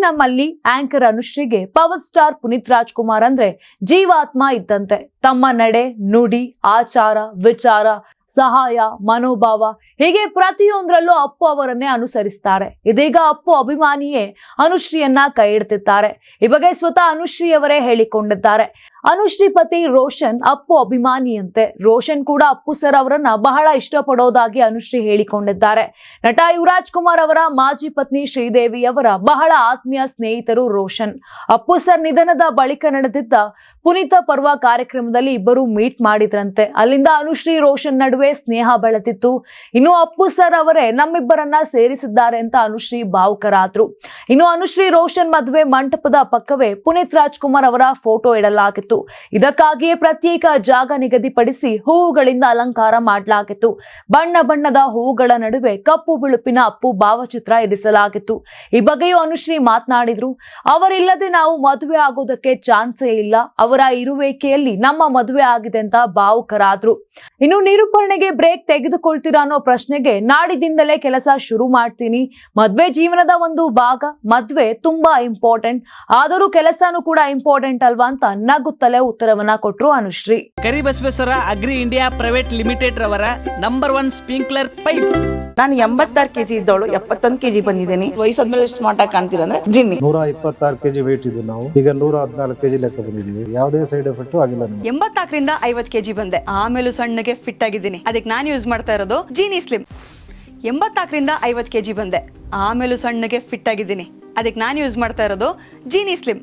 ನಮ್ಮಲ್ಲಿ ಆಂಕರ್ ಅನುಶ್ರೀಗೆ power star Puneeth Rajkumar ಅಂದ್ರೆ ಜೀವಾತ್ಮ ಇದ್ದಂತೆ. ತಮ್ಮ ನಡೆ, ನುಡಿ, ಆಚಾರ, ವಿಚಾರ, ಸಹಾಯ, ಮನೋಭಾವ ಹೀಗೆ ಪ್ರತಿಯೊಂದರಲ್ಲೂ ಅಪ್ಪು ಅವರನ್ನೇ ಅನುಸರಿಸ್ತಾರೆ. ಇದೀಗ ಅಪ್ಪು ಅಭಿಮಾನಿಯೇ ಅನುಶ್ರೀಯನ್ನ ಕೈ ಇಡ್ತಿದ್ದಾರೆ ಈ ಬಗ್ಗೆ ಸ್ವತಃ ಅನುಶ್ರೀ ಅವರೇ ಹೇಳಿಕೊಂಡಿದ್ದಾರೆ. ಅನುಶ್ರೀ ಪತಿ ರೋಷನ್ ಅಪ್ಪು ಅಭಿಮಾನಿಯಂತೆ. ರೋಷನ್ ಕೂಡ ಅಪ್ಪು ಸರ್ ಅವರನ್ನ ಬಹಳ ಇಷ್ಟಪಡೋದಾಗಿ ಅನುಶ್ರೀ ಹೇಳಿಕೊಂಡಿದ್ದಾರೆ. ನಟ ಯುವರಾಜ್ ಕುಮಾರ್ ಅವರ ಮಾಜಿ ಪತ್ನಿ ಶ್ರೀದೇವಿ ಅವರ ಬಹಳ ಆತ್ಮೀಯ ಸ್ನೇಹಿತರು ರೋಷನ್. ಅಪ್ಪು ಸರ್ ನಿಧನದ ಬಳಿಕ ನಡೆದಿದ್ದ ಪುನೀತ ಪರ್ವ ಕಾರ್ಯಕ್ರಮದಲ್ಲಿ ಇಬ್ಬರು ಮೀಟ್ ಮಾಡಿದ್ರಂತೆ. ಅಲ್ಲಿಂದ ಅನುಶ್ರೀ ರೋಷನ್ ನಡುವೆ ಸ್ನೇಹ ಬೆಳೆದಿತ್ತು. ಇನ್ನು ಅಪ್ಪು ಸರ್ ಅವರೇ ನಮ್ಮಿಬ್ಬರನ್ನ ಸೇರಿಸಿದ್ದಾರೆ ಅಂತ ಅನುಶ್ರೀ ಭಾವುಕರಾದ್ರು. ಇನ್ನು ಅನುಶ್ರೀ ರೋಷನ್ ಮದುವೆ ಮಂಟಪದ ಪಕ್ಕವೇ ಪುನೀತ್ ರಾಜ್ಕುಮಾರ್ ಅವರ ಫೋಟೋ ಇಡಲಾಗಿತ್ತು. ಇದಕ್ಕಾಗಿಯೇ ಪ್ರತ್ಯೇಕ ಜಾಗ ನಿಗದಿಪಡಿಸಿ ಹೂವುಗಳಿಂದ ಅಲಂಕಾರ ಮಾಡಲಾಗಿತ್ತು. ಬಣ್ಣ ಬಣ್ಣದ ಹೂವುಗಳ ನಡುವೆ ಕಪ್ಪು ಬಿಳುಪಿನ ಅಪ್ಪು ಭಾವಚಿತ್ರ ಇರಿಸಲಾಗಿತ್ತು. ಈ ಬಗ್ಗೆಯೂ ಅನುಶ್ರೀ ಮಾತನಾಡಿದ್ರು, ಅವರಿಲ್ಲದೆ ನಾವು ಮದುವೆ ಆಗೋದಕ್ಕೆ ಚಾನ್ಸೇ ಇಲ್ಲ. ಅವರ ಇರುವಿಕೆಯಲ್ಲಿ ನಮ್ಮ ಮದುವೆ ಆಗಿದೆ ಅಂತ ಭಾವುಕರಾದ್ರು. ಇನ್ನು ನಿರೂಪಣೆಗೆ ಬ್ರೇಕ್ ತೆಗೆದುಕೊಳ್ತೀರಾ ಅನ್ನೋ ಪ್ರಶ್ನೆಗೆ ನಾಡಿದಿಂದಲೇ ಕೆಲಸ ಶುರು ಮಾಡ್ತೀನಿ. ಮದ್ವೆ ಜೀವನದ ಒಂದು ಭಾಗ, ಮದ್ವೆ ತುಂಬಾ ಇಂಪಾರ್ಟೆಂಟ್. ಆದರೂ ಕೆಲಸನೂ ಕೂಡ ಇಂಪಾರ್ಟೆಂಟ್ ಅಲ್ವಾ ಅಂತ ನಗುತ್ತಲೇ ಉತ್ತರವನ್ನ ಕೊಟ್ರು Anushree. Karibasaveshwara agri India private limited ರವರ ನಂಬರ್ ಒನ್ ಸ್ಪ್ರಿಂಕ್ಲರ್ ಪೈಪ್. ನಾನು ಎಂಬತ್ತಾರು ಕೆಜಿ ಇದ್ದವಳು ಎಪ್ಪತ್ತೊಂದು ಕೆಜಿ ಬಂದಿದ್ದೀನಿ. ವಯಸ್ಸಾದ್ಮೇಲೆ ಸ್ಮಾರ್ಟ್ ಆಗಿ ಕಾಣ್ತೀರ ಅಂದ್ರೆ ಜಿನ್ನಿ. ನೂರ ಇಪ್ಪತ್ತಾರು ಕೆಜಿ ವೇಟ್ ಇದ್ದು ನಾವು. ಈಗ ನೂರ ಹದಿನಾಲ್ಕು ಕೆಜಿ ಲೆಕ್ಕ ಬಂದಿದ್ದೀವಿ. ಯಾವುದೇ ಸೈಡ್ ಎಫೆಕ್ಟ್ ಆಗಿಲ್ಲ ಎಂಬತ್ತಾಕರಿಂದ ಎಂಬತ್ನಾಲ್ಕರಿಂದ ಐವತ್ ಕೆಜಿ ಬಂದೆ. ಆಮೇಲೂ ಸಣ್ಣಗೆ ಫಿಟ್ ಆಗಿದ್ದೀನಿ. ಅದಕ್ಕೆ ನಾನು ಯೂಸ್ ಮಾಡ್ತಾ ಇರೋದು ಜೀನಿ ಸ್ಲಿಮ್ ಎಂಬತ್ತಾಕರಿಂದ ಐವತ್ತು ಕೆಜಿ ಬಂದೆ. ಆಮೇಲೂ ಸಣ್ಣಗೆ ಫಿಟ್ ಆಗಿದ್ದೀನಿ. ಅದಕ್ಕೆ ನಾನು ಯೂಸ್ ಮಾಡ್ತಾ ಇರೋದು ಜೀನಿ ಸ್ಲಿಮ್